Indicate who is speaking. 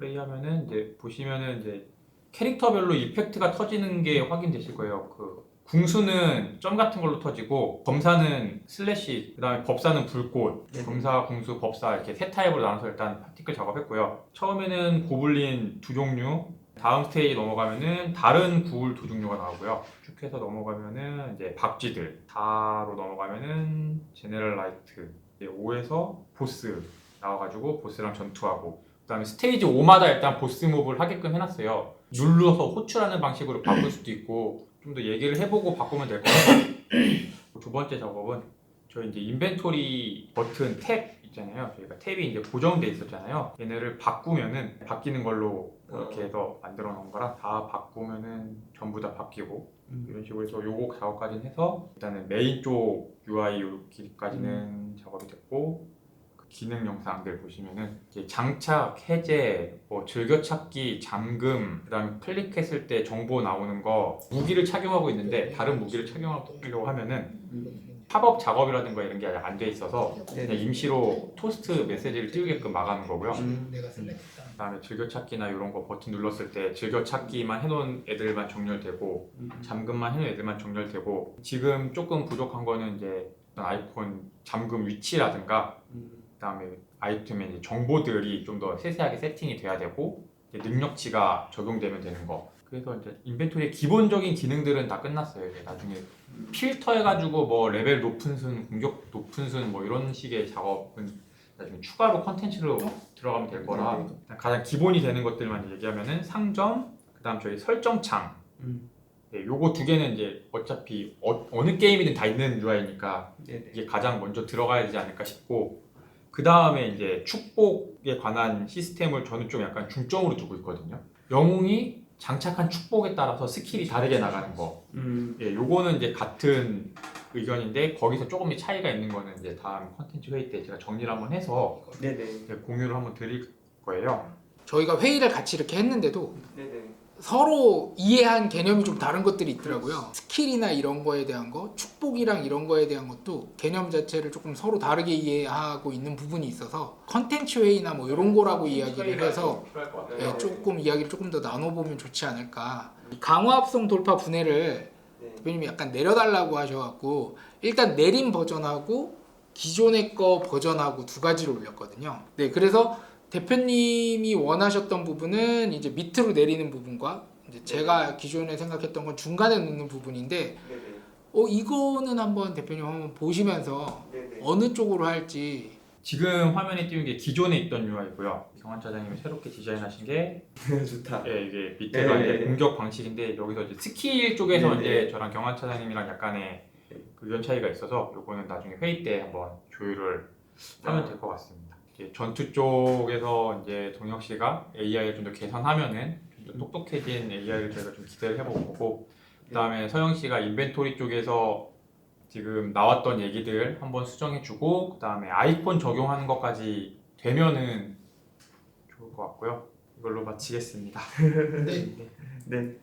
Speaker 1: 플레이하면은 이제 보시면은 이제 캐릭터별로 이펙트가 터지는 게 확인되실 거예요. 그 궁수는 점 같은 걸로 터지고 검사는 슬래시, 그다음에 법사는 불꽃,
Speaker 2: 네네.
Speaker 1: 검사, 궁수, 법사 이렇게 세 타입으로 나눠서 일단 파티클 작업했고요. 처음에는 고블린 두 종류, 다음 스테이지 넘어가면은 다른 구울 두 종류가 나오고요. 쭉 해서 넘어가면은 이제 박쥐들, 4로 넘어가면은 제네럴 라이트, 5에서 보스 나와가지고 보스랑 전투하고 그다음에 스테이지 5마다 일단 보스 몹을 하게끔 해놨어요. 눌러서 호출하는 방식으로 바꿀 수도 있고 좀 더 얘기를 해보고 바꾸면 될 것 같아요. 두 번째 작업은 저희 이제 인벤토리 버튼 탭 있잖아요. 저희가 탭이 이제 고정돼 있었잖아요. 얘네를 바꾸면은 바뀌는 걸로 이렇게 해서 만들어 놓은 거라 다 바꾸면은 전부 다 바뀌고
Speaker 2: 음.
Speaker 1: 이런 식으로 해서 요거 작업까지는 해서 일단은 메인 쪽 UI 길까지는 작업이 됐고 그 기능 영상들 보시면은 장착, 해제, 뭐 즐겨찾기, 잠금, 그다음에 클릭했을 때 정보 나오는 거 무기를 착용하고 있는데 다른 무기를 착용하려고 하면은 팝업 작업이라든가 이런 게 아직 안 돼 있어서 그냥 임시로 토스트 메시지를 띄우게끔 막아놓은 거고요.
Speaker 2: 음.
Speaker 1: 그다음에 즐겨찾기나 이런 거 버튼 눌렀을 때 즐겨찾기만 해놓은 애들만 정렬되고
Speaker 2: 음.
Speaker 1: 잠금만 해놓은 애들만 정렬되고 지금 조금 부족한 거는 이제 아이폰 잠금 위치라든가
Speaker 2: 음.
Speaker 1: 그다음에 아이템의 이제 정보들이 좀 더 세세하게 세팅이 돼야 되고 능력치가 적용되면 되는 거 그래서 이제 인벤토리의 기본적인 기능들은 다 끝났어요 이제 나중에 필터 해가지고 뭐 레벨 높은 순 공격 높은 순 뭐 이런 식의 작업은 나중에 추가로 컨텐츠로 들어가면 될 거라
Speaker 2: 네.
Speaker 1: 일단 가장 기본이 되는 것들만 얘기하면은 상점 그다음 저희 설정창
Speaker 2: 음.
Speaker 1: 네, 요거 두 개는 이제 어차피 어, 느 게임이든 다 있는 UI니까. 이게 가장 먼저 들어가야 되지 않을까 싶고 그 다음에 이제 축복에 관한 시스템을 저는 좀 약간 중점으로 두고 있거든요. 영웅이 장착한 축복에 따라서 스킬이 다르게 나가는 거.
Speaker 2: 음.
Speaker 1: 예, 요거는 이제 같은 의견인데 거기서 조금 차이가 있는 거는 이제 다음 컨텐츠 회의 때 제가 정리를 한번 해서
Speaker 2: 네네.
Speaker 1: 이제 공유를 한번 드릴 거예요.
Speaker 3: 저희가 회의를 같이 이렇게 했는데도
Speaker 2: 네네.
Speaker 3: 서로 이해한 개념이 좀 다른 것들이 있더라고요. 스킬이나 이런 거에 대한 거, 축복이랑 이런 거에 대한 것도 개념 자체를 조금 서로 다르게 이해하고 있는 부분이 있어서 컨텐츠 회의나 뭐 이런 거라고 이야기를 해서 예, 조금 이야기를 조금 더 나눠보면 좋지 않을까. 강화합성 돌파 분해를
Speaker 2: 네.
Speaker 3: 대표님이 약간 내려달라고 하셔갖고 일단 내린 버전하고 기존의 거 버전하고 두 가지를 올렸거든요. 네, 그래서 대표님이 원하셨던 부분은 이제 밑으로 내리는 부분과 이제 제가 기존에 생각했던 건 중간에 놓는 부분인데. 어 이거는 한번 대표님 한번 보시면서. 어느 쪽으로 할지
Speaker 1: 지금 화면에 띄운 게 기존에 있던 UI고요. 경환 차장님이 새롭게 디자인하신 게
Speaker 2: 좋다.
Speaker 1: 예, 이게 밑에가
Speaker 2: 네.
Speaker 1: 이제 공격 방식인데 여기서 이제 스킬 쪽에서
Speaker 2: 네,
Speaker 1: 이제 저랑 경환 차장님이랑 약간의 그 의견 차이가 있어서 요거는 나중에 회의 때 한번 조율을 하면
Speaker 2: 아.
Speaker 1: 될것 같습니다. 전투 쪽에서 이제 동혁 씨가 AI를 좀 더 개선하면은 좀 더 똑똑해진 AI를 저희가 좀 기대를 해볼 거고 그다음에 서영 씨가 인벤토리 쪽에서 지금 나왔던 얘기들 한번 수정해주고 그다음에 아이콘 적용하는 것까지 되면은 좋을 것 같고요. 이걸로 마치겠습니다.
Speaker 3: 네.
Speaker 2: 네.